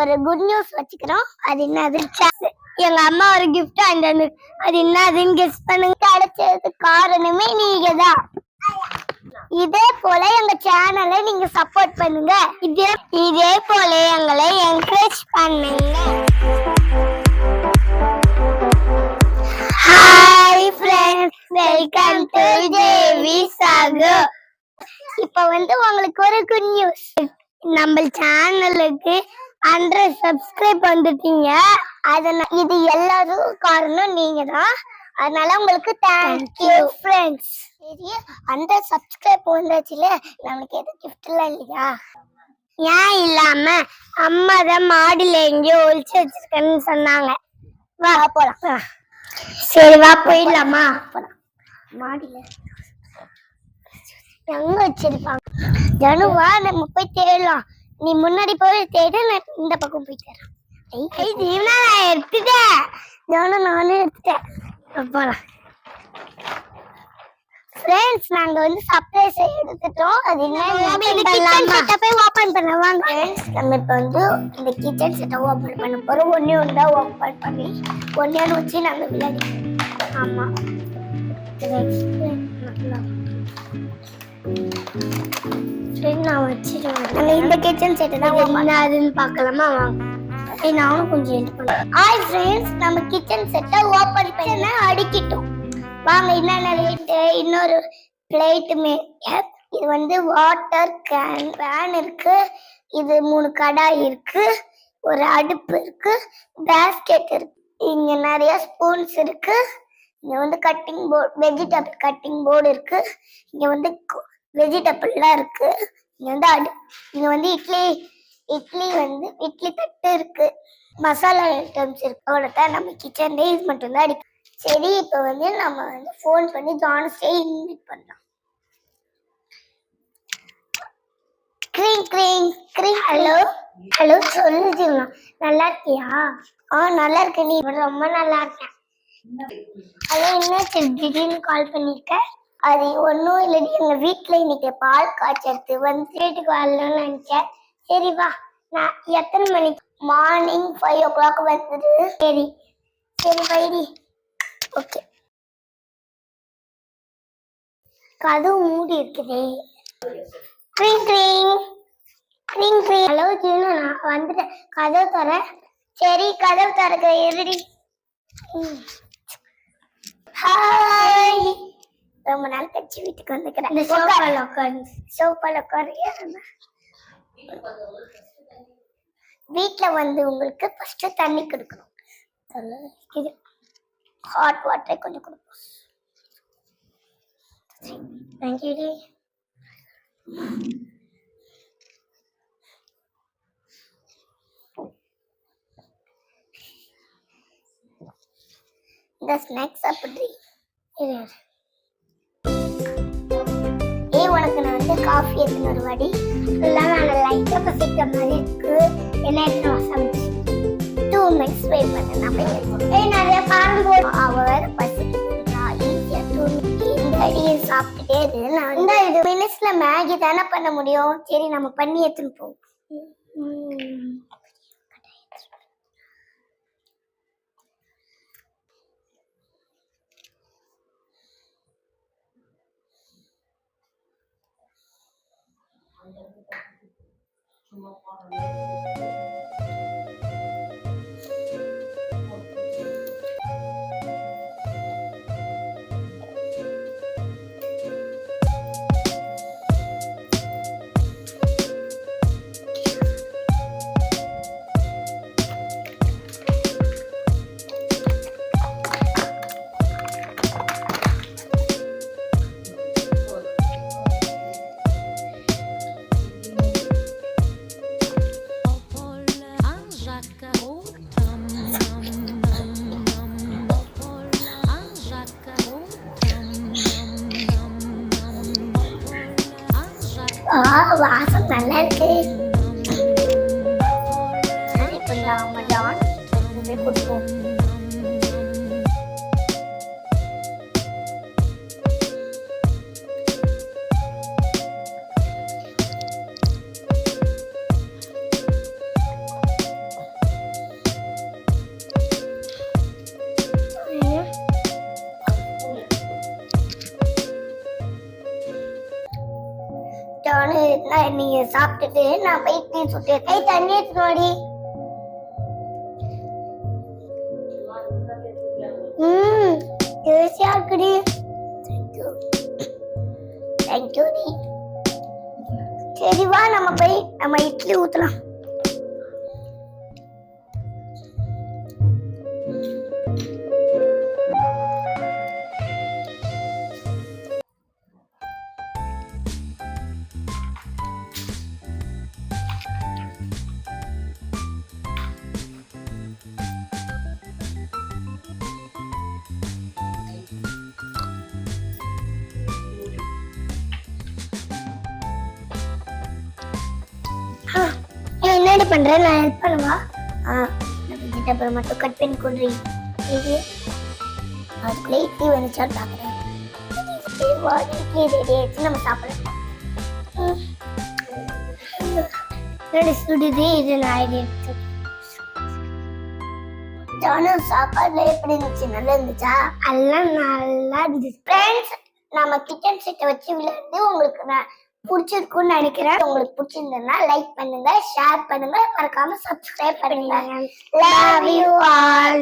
ஒரு good news வச்சுக்கிறோம். அது என்னது? எங்க அம்மா ஒரு கிஃப்ட் அந்த அது என்னதுன்னு கெஸ் பண்ணுங்க. கிடைச்சதுக்கு காரணமே நீங்க தான் இதே போல எங்க சேனலை நீங்க சப்போர்ட் பண்ணுங்க. இதே இதே போல எங்களை என்கரேஜ் பண்ணுங்க. Hi friends welcome to Devi Sahu இப்போ வந்து உங்களுக்கு ஒரு குட் நியூஸ் நம்ம சேனலுக்கு ஹண்ட்ரட் சப்ஸ்கிரைப் வந்துட்டீங்க. அதனால இது எல்லாரும் காரணம் நீங்க தான் அதனால உங்களுக்கு தேங்க்யூ ஃப்ரெண்ட்ஸ் சரி ஹண்ட்ரட் சப்ஸ்கிரைப் வந்தாச்சுல நம்மளுக்கு எதுவும் கிஃப்ட் எல்லாம் இல்லையா? ஏன் இல்லாம அம்மா தான் மாடியில எங்கேயோ ஒழிச்சு வச்சிருக்கேன்னு சொன்னாங்க. வா போலாம். சரி வா போயிடலாமா? போலாம். மாடியில எங்க வச்சிருப்பாங்க? ஜனு வா நம்ம போய் தேடலாம். நீ முன்னாடி போய் தேடு நான் இந்த பக்கம் போய் ஜீவனா நான் எடுத்துட்டேன் ஜனு நானும் எடுத்துட்டேன். ஃப்ரெண்ட்ஸ் நாங்க வந்து சர்ப்ரைஸ் எடுத்துட்டோம். அது என்ன? போய் ஓபன் பண்ண வாங்க நம்ம இப்ப வந்து இந்த கிச்சன் செட்டை ஓபன் பண்ண போறோம். ஒண்ணே ஒன்று தான் ஓபன் பண்ணி ஒண்ணே வச்சு நாங்க விளையாடி ஆமா. சரி நான் வச்சிருவேன் இந்த கிச்சன் செட்டை தான் என்ன அதுன்னு பார்க்கலாமா? வாங்க சரி நானும் கொஞ்சம் ஹெல்ப் பண்ணேன் ஹாய் ஃப்ரெண்ட்ஸ் நம்ம கிச்சன் செட்டை ஓபன் பண்ண அடிக்கிட்டோம். வாங்க என்னென்ன ரேட்டு இன்னொரு பிளேட் இது வந்து வாட்டர் கேன் பேன் இருக்கு. இது மூணு கடாய் இருக்கு. ஒரு அடுப்பு இருக்கு. பேஸ்கெட் இருக்கு. இங்க நிறைய ஸ்பூன்ஸ் இருக்கு. இங்க வந்து cutting board vegetable cutting board இருக்கு. இங்க வந்து வெஜிடபிள்லாம் இருக்கு. இங்க வந்து அடு இங்க வந்து இட்லி இட்லி வந்து இட்லி தட்டு இருக்கு. மசாலா ஐட்டம்ஸ் இருக்கு. அவ்வளோதான் நம்ம கிச்சன்ல இது மட்டும் தான் அடிக்கும் சரி இப்போ வந்து நம்ம வந்து ஃபோன் பண்ணி ஜான்ஸ்டே இன்வைட் பண்ணலாம். க்ரீங் க்ரீங் க்ரீங் ஹலோ ஹலோ சொல்லு ஜீவனா நல்லா இருக்கியா? ஆ நல்லா இருக்க நீ. ரொம்ப நல்லா இருக்கேன். ஹலோ என்ன திடீர்னு கால் பண்ணிருக்க? அது ஒன்றும் இல்லடி எங்கள் வீட்டில் இன்னைக்கு பால் காய்ச்சறது. வந்து வீட்டுக்கு வரணும்னு நினச்சேன். சரி வா நான் எத்தனை மணிக்கு மார்னிங் ஃபைவ் ஓ கிளாக் வந்துடு சரி சரி வைடி ஓகே கதவு மூடி இருக்குதே. க்ரீங் க்ரீங் க்ரீங் க்ரீங் ஹலோ ஜீனு நான் வந்துட்டேன். கதவு தர சரி கதவு திறக்க இருடி. ஹாய் ரொம்ப நாள் கழிச்சு வீட்டுக்கு வந்துக்கிறேன். இந்த சோஃபால உட்காந்து சோஃபால உட்காரியா வீட்டில் வந்து உங்களுக்கு ஃபர்ஸ்ட் தண்ணி கொடுக்கணும். இது ஹாட் வாட்டரை கொஞ்சம் கொடுப்போம். தேங்க்யூ இந்த ஸ்நாக்ஸ் அப்படி இரு, காஃபி எடுத்துன்னு ஒரு வாடி. எல்லாம் நான் லைட்டாக பசிக்கிற மாதிரி இருக்கு. என்ன எடுத்து சமைச்சு டூ மினிட்ஸ் வெயிட் பண்ண நான் போய் நிறைய பாருங்க அவர் அவ வேற பசிக்கிறா அடியை சாப்பிட்டுட்டே இரு. நான் இந்த இது மினிட்ஸ்ல மேகி தானே பண்ண முடியும்? சரி நம்ம பண்ணி எடுத்துன்னு போவோம் 주먹과 ம். ஆ வாசம் நல்லா இருக்கு இப்போ நீங்க சாப்பிட்டுட்டு நான் போய் சுட்டு கை தண்ணி எடுத்துனோடி ம் டேஸ்டியா இருக்குடி. தேங்க்யூ சரி வா நம்ம போய் நம்ம இட்லி ஊத்தலாம். என்னடி பண்ற நான் ஹெல்ப் பண்ணவா? ஆ வெஜிடபிள் மட்டும் கட் பண்ணி கொடு. இது? அதுக்குள்ளே இட்லி வந்துச்சா பார்க்குறேன். இட்லி ரெடி ஆயிடுச்சு நம்ம சாப்பிடலாம். சுடுது இது நான் எடுத்து ஜானும் சாப்பாடுல எப்படி இருந்துச்சு? நல்லா இருந்துச்சா? எல்லாம் நல்லா இருந்துச்சு. ஃப்ரெண்ட்ஸ் நம்ம கிச்சன் செட்டை வச்சு விளையாண்டு உங்களுக்கு நான் பிடிச்சிருக்கும்னு நினைக்கிறேன். உங்களுக்கு பிடிச்சிருந்ததுன்னா லைக் பண்ணுங்க ஷேர் பண்ணுங்க. மறக்காம சப்ஸ்கிரைப் பண்ணுங்க. Love you all